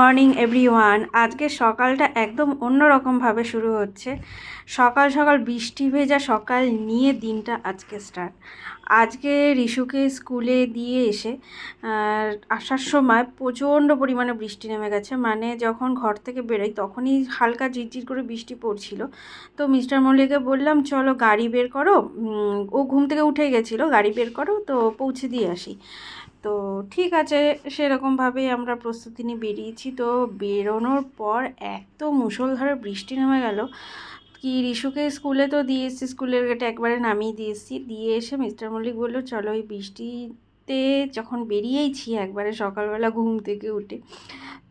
Morning, everyone. আজকে সকালটা একদম অন্যরকমভাবে শুরু হচ্ছে। সকাল সকাল বৃষ্টি ভেজা সকাল নিয়ে দিনটা আজকে স্টার্ট আজকে রিশুকে স্কুলে দিয়ে এসে আসার সময় প্রচণ্ড পরিমাণে বৃষ্টি নেমে গেছে। মানে যখন ঘর থেকে বেরোই তখনই হালকা ঝিরঝির করে বৃষ্টি পড়ছিল। তো মিস্টার মল্লিককে বললাম, চলো গাড়ি বের করো। ও ঘুম থেকে উঠে গেছিল, গাড়ি বের করো, তো পৌঁছে দিয়ে আসি। তো ঠিক আছে, সেরকমভাবেই আমরা প্রস্তুতি নিয়ে বেরিয়েছি। তো বেরোনোর পর এত মুষলধারে বৃষ্টি নেমে গেল কি রিশুকে স্কুলে তো দিয়ে এসেছি, স্কুলের গেটে একবারে নামিয়ে দিয়ে এসেছি। দিয়ে এসে মিস্টার মল্লিক বলল, চলো ওই বৃষ্টিতে যখন বেরিয়েইছি একবারে সকালবেলা ঘুম থেকে উঠে,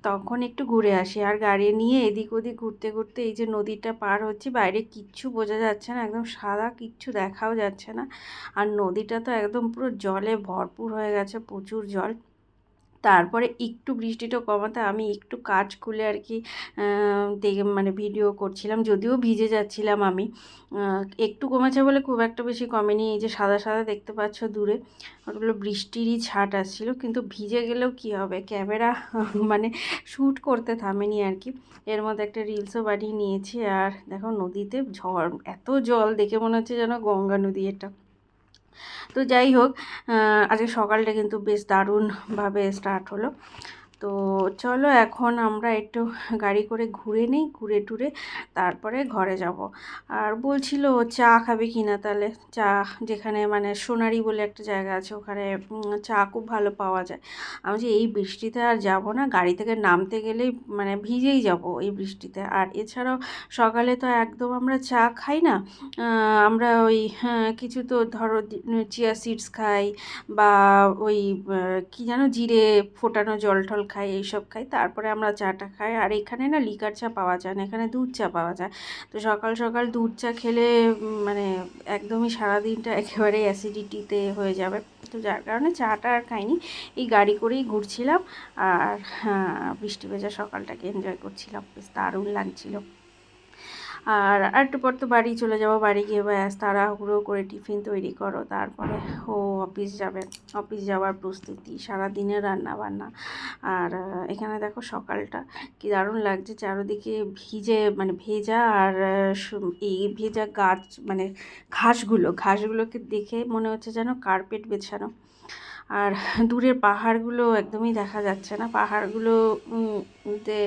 তখন একটু ঘুরে আসি। আর গাড়ি নিয়ে এদিক ওদিক ঘুরতে ঘুরতে এই যে নদীটা পার হচ্ছে, বাইরে কিচ্ছু বোঝা যাচ্ছে না, একদম সাদা, কিচ্ছু দেখাও যাচ্ছে না। আর নদীটা তো একদম পুরো জলে ভরপুর হয়ে গেছে, প্রচুর জল। তারপরে একটু বৃষ্টিটা কমাতে আমি একটু কাজ খুলে আর কি দেখে মানে ভিডিও করছিলাম, যদিও ভিজে যাচ্ছিলাম আমি। একটু কমেছে বলে খুব একটা বেশি কমেনি, এই যে সাদা সাদা দেখতে পাচ্ছ দূরে, ওগুলো বৃষ্টিরই ছাট আসছিল, কিন্তু ভিজে গেলেও কি হবে? ক্যামেরা মানে শ্যুট করতে থামেনি আর কি। এর মধ্যে একটা রিলসও বানিয়ে নিয়েছি, আর দেখো নদীতে ঝড়, এত জল দেখে মনে হচ্ছে যেন গঙ্গা নদী এটা। তো যাই হোক আজকে সকালটা কিন্তু বেশ দারুণভাবে স্টার্ট হলো। তো চলো এখন আমরা একটু গাড়ি করে ঘুরে নিই ঘুরে টুরে তারপরে ঘরে যাব। আর বলছিল চা খাবে কি না তাহলে? চা যেখানে মানে সোনারি বলে একটা জায়গা আছে ওখানে চা খুব ভালো পাওয়া যায়। আমি যে এই বৃষ্টিতে আর যাব না গাড়ি থেকে নামতে গেলেই মানে ভিজেই যাব এই বৃষ্টিতে। আর এছাড়াও সকালে তো একদম আমরা চা খাই না আমরা ওই হ্যাঁ, কিছু তো ধরো চিয়া সিডস খাই বা ওই কি যেন জিরে ফোটানো জল টল খাই এইসব খাই। তারপরে আমরা চাটা খাই। আর এখানে না লিকার চা পাওয়া যায় না এখানে দুধ চা পাওয়া যায়। তো সকাল সকাল দুধ চা খেলে মানে একদমই সারাদিনটা একেবারে অ্যাসিডিটিতে হয়ে যাবে। তো যার কারণে চাটা আর খাইনি। এই গাড়ি করেই ঘুরছিলাম। আর হ্যাঁ, বৃষ্টি ভেজা সকালটাকে এনজয় করছিলাম। বেশ দারুণ লাগছিল। আর একটু পর তো বাড়ি চলে যাব, বাড়ি গিয়ে ব্যাস তাড়াহুড়ো করে টিফিন তৈরি করো, তারপরে ও অফিস যাবে। অফিস যাওয়ার প্রস্তুতি সারা দিনের রান্না বান্না আর এখানে দেখো সকালটা, কি দারুণ লাগছে, চারোদিকে ভিজে মানে ভেজা আর এই ভেজা গাছ মানে ঘাসগুলো, ঘাসগুলোকে দেখে মনে হচ্ছে যেন কার্পেট বেছানো। আর দূরের পাহাড়গুলো একদমই দেখা যাচ্ছে না। পাহাড়গুলো তে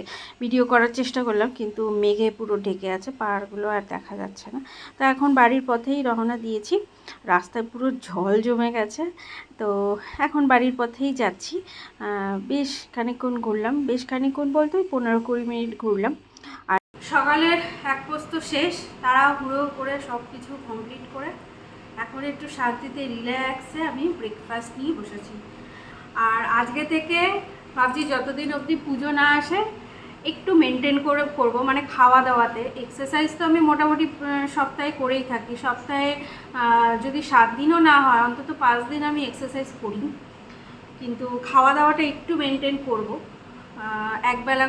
ভিডিও করার চেষ্টা করলাম কিন্তু মেঘে পুরো ঢেকে আছে, পাহাড়গুলো আর দেখা যাচ্ছে না। তো এখন বাড়ির পথেই রওনা দিয়েছি। রাস্তায় পুরো জল জমে গেছে। তো এখন বাড়ির পথেই যাচ্ছি। বেশ খানিকক্ষণ ঘুরলাম। বেশ খানিকক্ষণ বলতে ওই পনেরো কুড়ি মিনিট ঘুরলাম। আর সকালের এক পোস্ত শেষ। তারা তাড়াহুড়ো করে সব কিছু কমপ্লিট করে এখন একটু শান্তিতে রিল্যাক্সে আমি ব্রেকফাস্ট নিয়ে বসেছি। আর আজকে থেকে ভাবছি যতদিন অবধি পুজো না আসে, একটু মেনটেন করে করব মানে খাওয়া দাওয়াতে। এক্সারসাইজ তো আমি মোটামুটি সপ্তাহে করেই থাকি। সপ্তাহে যদি সাত দিনও না হয়, অন্তত পাঁচ দিন আমি এক্সারসাইজ করি। কিন্তু খাওয়া দাওয়াটা একটু মেনটেন করব। একবেলা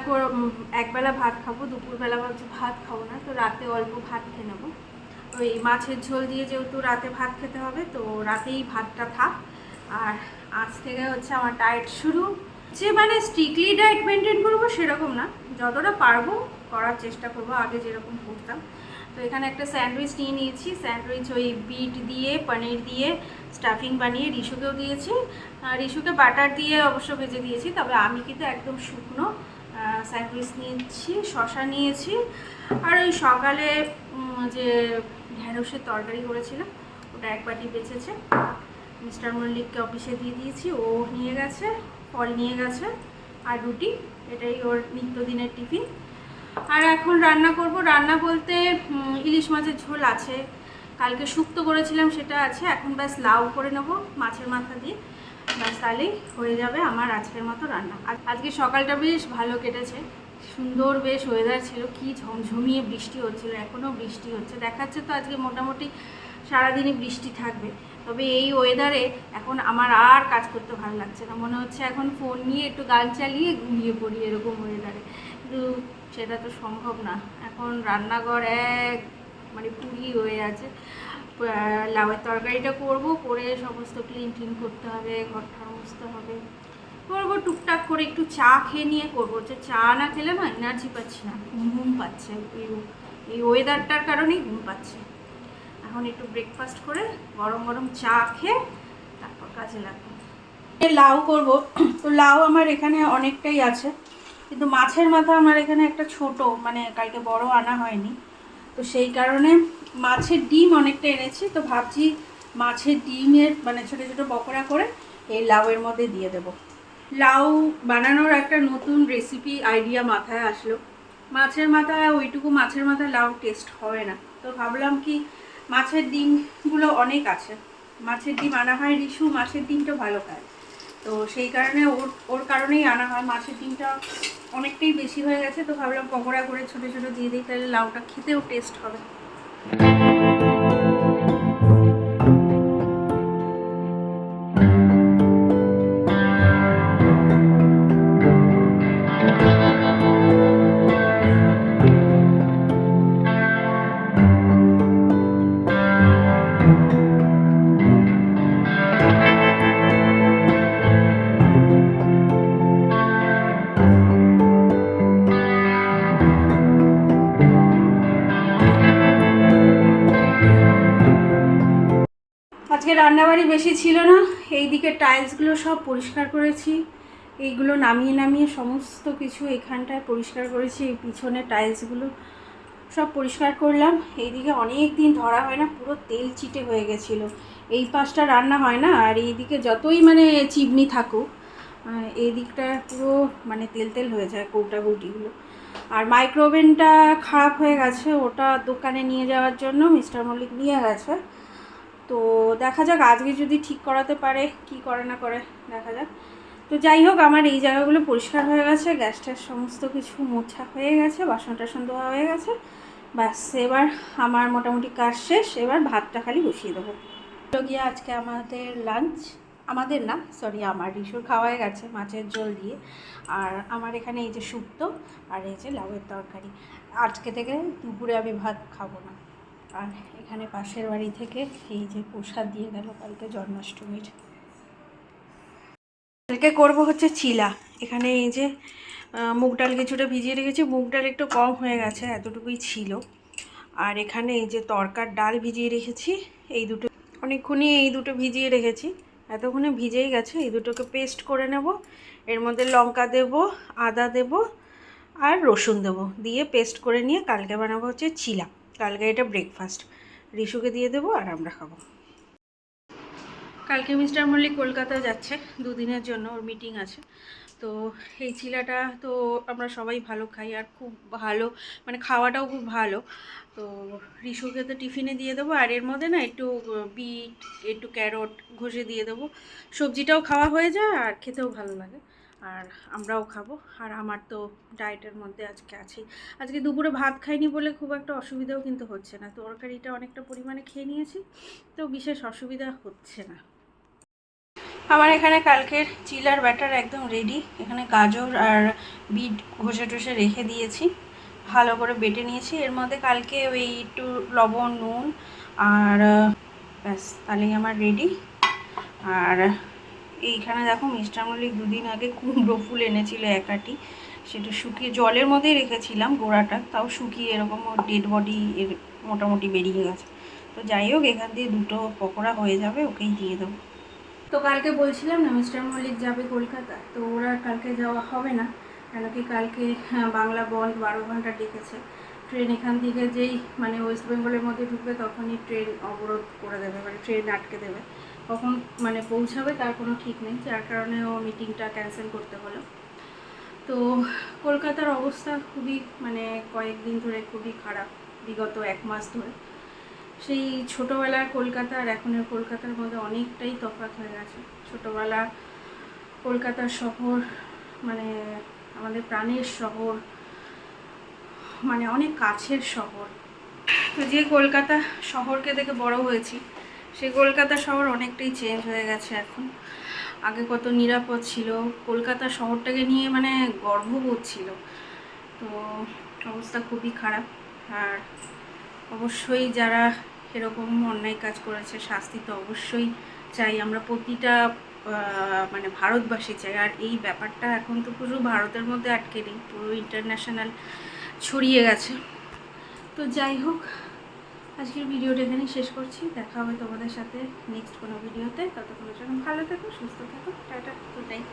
একবেলা ভাত খাব, দুপুরবেলা ভাবছি ভাত খাব না, তো রাতে অল্প ভাত খেয়ে নেব। ওই মাছের ঝোল দিয়ে যেহেতু রাতে ভাত খেতে হবে, তো রাতেই ভাতটা থাক। আর আজ থেকে হচ্ছে আমার ডায়েট শুরু। যে মানে স্ট্রিক্টলি ডায়েট মেনটেন করব সেরকম না। যতটা পারব করার চেষ্টা করব, আগে যেরকম করতাম। তো এখানে একটা স্যান্ডউইচ নিয়ে নিয়েছি। স্যান্ডউইচ ওই বিট দিয়ে, পনির দিয়ে স্টাফিং বানিয়ে রিশুকেও দিয়েছি। আর রিশুকে বাটার দিয়ে অবশ্য ভেজে দিয়েছি, তবে আমি কিন্তু একদম শুকনো স্যান্ডউইচ নিয়েছি শশা নিয়েছি। আর ওই সকালে যে ঢ্যাঁড়সের তরকারি করেছিলাম, ওটা এক বাটি বেঁচেছে। মিস্টার মল্লিককে অফিসে দিয়ে দিয়েছি, ও নিয়ে গেছে, ফল নিয়ে গেছে, আর রুটি, এটাই ওর নিত্যদিনের টিফিন। আর এখন রান্না করব, রান্না বলতে ইলিশ মাছের ঝোল আছে। কালকে শুক্তো করেছিলাম, সেটা আছে, এখন ব্যাস লাউ করে নেব মাছের মাথা দিয়ে। ব্যাস তাহলেই হয়ে যাবে আমার আজকের মতো রান্না। আজকে সকালটা বেশ ভালো কেটেছে। সুন্দর বেশ ওয়েদার ছিল, কি ঝমঝমিয়ে বৃষ্টি হচ্ছিল, এখনও বৃষ্টি হচ্ছে। দেখাচ্ছে তো আজকে মোটামুটি সারাদিনই বৃষ্টি থাকবে। তবে এই ওয়েদারে এখন আমার আর কাজ করতে ভালো লাগছে না। মনে হচ্ছে এখন ফোন নিয়ে একটু গান চালিয়ে ঘুমিয়ে পড়ি এরকম ওয়েদারে কিন্তু সেটা তো সম্ভব না। এখন রান্নাঘর এক মানে পুরি হয়ে আছে। লাউয়ের তরকারিটা করব, করে সমস্ত ক্লিন ক্লিন করতে হবে, ঘর ঠর মুছতে হবে। করব, টুকটাক করে একটু চা খেয়ে নিয়ে করব। যে চা না খেলে না এনার্জি পাচ্ছি না, ঘুম পাচ্ছে। এই এই ওয়েদারটার কারণেই ঘুম পাচ্ছে। এখন একটু ব্রেকফাস্ট করে গরম গরম চা খেয়ে তারপর কাজে লাগবো। লাউ করব। তো লাউ আমার এখানে অনেকটাই আছে। কিন্তু মাছের মাথা আমার এখানে একটা ছোট মানে কালকে বড় আনা হয়নি। তো সেই কারণে মাছের ডিম অনেকটা এনেছি। তো ভাবছি মাছের ডিমের মানে ছোটো ছোটো পকোড়া করে এই লাউয়ের মধ্যে দিয়ে দেব। লাউ বানানোর একটা নতুন রেসিপি আইডিয়া মাথায় আসলো। মাছের মাথায় ওইটুকু মাছের মাথায় লাউ টেস্ট হবে না। তো ভাবলাম কি মাছের ডিমগুলো অনেক আছে। মাছের ডিম আনা হয়, রিসু মাছের ডিমটা ভালো খায়। তো সেই কারণে ওর ওর কারণেই আনা হয়। মাছের ডিমটা অনেকটাই বেশি হয়ে গেছে। তো ভাবলাম পকোড়া করে ছোটো ছোটো দিয়ে দিই, তাহলে লাউটা খেতেও টেস্ট হবে। রান্নাবাড়ি বেশি ছিল না, এইদিকে টাইলসগুলো সব পরিষ্কার করেছি। এইগুলো নামিয়ে নামিয়ে সমস্ত কিছু এখানটায় পরিষ্কার করেছি, এই পিছনে টাইলসগুলো সব পরিষ্কার করলাম। এইদিকে অনেক দিন ধরা হয় না, পুরো তেল চিটে হয়ে গেছিল। এই পাশটা রান্না হয় না, আর এইদিকে যতই মানে চিবনি থাকুক এই দিকটা পুরো মানে তেল তেল হয়ে যায় কৌটা কৌটিগুলো। আর মাইক্রোওভেনটা খারাপ হয়ে গেছে, ওটা দোকানে নিয়ে যাওয়ার জন্য মিস্টার মল্লিক নিয়ে গেছে। তো দেখা যাক, আজকে যদি ঠিক করাতে পারে, কি করে না করে, দেখা যাক। তো যাই হোক, আমার এই জায়গাগুলো পরিষ্কার হয়ে গেছে, গ্যাসটার সমস্ত কিছু মোছা হয়ে গেছে বাসন টাসন ধোয়া হয়ে গেছে। ব্যাস, এবার আমার মোটামুটি কাজ শেষ, এবার ভাতটা খালি বসিয়ে দেবো। তো গিয়ে আজকে আমাদের লাঞ্চ আমাদের না সরি আমার রিসুর খাওয়াই গেছে, মাছের ঝোল দিয়ে। আর আমার এখানে এই যে শুক্তো, আর এই যে লাউয়ের তরকারি। আজকে থেকে দুপুরে আমি ভাত খাব না। আর এখানে পাশের বাড়ি থেকে এই যে প্রসাদ দিয়ে গেল কালকে জন্মাষ্টমীর। কালকে করব হচ্ছে চিলা এখানে এই যে মুগ ডাল কিছুটা ভিজিয়ে রেখেছি, মুগ ডাল একটু কম হয়ে গেছে, এতটুকুই ছিল। আর এখানে এই যে তরকার ডাল ভিজিয়ে রেখেছি, এই দুটো, অনেকক্ষণই এই দুটো ভিজিয়ে রেখেছি। এতক্ষণে ভিজেই গেছে, এই দুটোকে পেস্ট করে নেব, এর মধ্যে লঙ্কা দেব, আদা দেব আর রসুন দেব, দিয়ে পেস্ট করে নিয়ে কালকে বানাবো হচ্ছে চিলা কালকে এটা ব্রেকফাস্ট রিশুকে দিয়ে দেবো আর আমরা খাব। কালকে মিস্টার মল্লিক কলকাতা যাচ্ছে, দুদিনের জন্য ওর মিটিং আছে। তো এই চিলাটা তো আমরা সবাই ভালো খাই আর খুব ভালো মানে খাওয়াটাও খুব ভালো। তো রিশুকে তো টিফিনে দিয়ে দেবো আর এর মধ্যে না একটু বিট, একটু ক্যারট ঘষে দিয়ে দেবো। সবজিটাও খাওয়া হয়ে যায় আর খেতেও ভালো লাগে। আর আমরাও খাব। আর আমার তো ডায়েটের মধ্যে আজকে আছেই আজকে দুপুরে ভাত খাইনি বলে খুব একটা অসুবিধাও কিন্তু হচ্ছে না। তরকারিটা অনেকটা পরিমাণে খেয়ে নিয়েছি, তো বিশেষ অসুবিধা হচ্ছে না। আমার এখানে কালকের চিলার ব্যাটার একদম রেডি এখানে গাজর আর বিট ঘষে টষে রেখে দিয়েছি। ভালো করে বেটে নিয়েছি। এর মধ্যে কালকে ওই একটু লবণ, নুন আর, ব্যাস, তাহলেই আমার রেডি আর এইখানে দেখো মিস্টার মল্লিক দুদিন আগে কুমড়ো ফুল এনেছিল একাটি। সেটা শুকিয়ে জলের মধ্যেই রেখেছিলাম গোড়াটা তাও শুকিয়ে এরকম ডেড বডি এর মোটামুটি বেরিয়ে গেছে। তো যাই হোক এখান দিয়ে দুটো পকোড়া হয়ে যাবে ওকেই দিয়ে দেবো। তো কালকে বলছিলাম না মিস্টার মল্লিক যাবে কলকাতা তো ওরা কালকে যাওয়া হবে না কেন কি কালকে হ্যাঁ, বাংলা বন্ধ বারো ঘণ্টা ডেকেছে। ট্রেন এখান থেকে যেই মানে ওয়েস্ট বেঙ্গলের মধ্যে ঢুকবে তখনই ট্রেন অবরোধ করে দেবে মানে ট্রেন আটকে দেবে। কখন মানে পৌঁছাবে তার কোনো ঠিক নেই, যার কারণে ও মিটিংটা ক্যান্সেল করতে হলো। তো কলকাতার অবস্থা খুবই মানে কয়েকদিন ধরে খুবই খারাপ, বিগত এক মাস ধরে। সেই ছোটোবেলার কলকাতা আর এখনের কলকাতার মধ্যে অনেকটাই তফাৎ হয়ে গেছে। ছোটোবেলা কলকাতার শহর মানে আমাদের প্রাণের শহর মানে অনেক কাছের শহর। তো যে কলকাতা শহরকে দেখে বড় হয়েছি সেই কলকাতা শহর অনেকটাই চেঞ্জ হয়ে গেছে এখন। আগে কত নিরাপদ ছিল। কলকাতা শহরটাকে নিয়ে মানে গর্ববোধ ছিল। তো অবস্থা খুবই খারাপ। আর অবশ্যই যারা এরকম অন্যায় কাজ করেছে, শাস্তি তো অবশ্যই চাই। আমরা প্রতিটা মানে ভারতবাসী চাই। আর এই ব্যাপারটা এখন তো পুরো ভারতের মধ্যে আটকে নেই। পুরো ইন্টারন্যাশনাল ছড়িয়ে গেছে। তো যাই হোক আজকের ভিডিওটা এখানেই শেষ করছি। দেখা হবে তোমাদের সাথে নেক্সট কোনো ভিডিওতে। ততক্ষণের জন্য ভালো থেকো, সুস্থ থাকো, টাটা গুড নাইট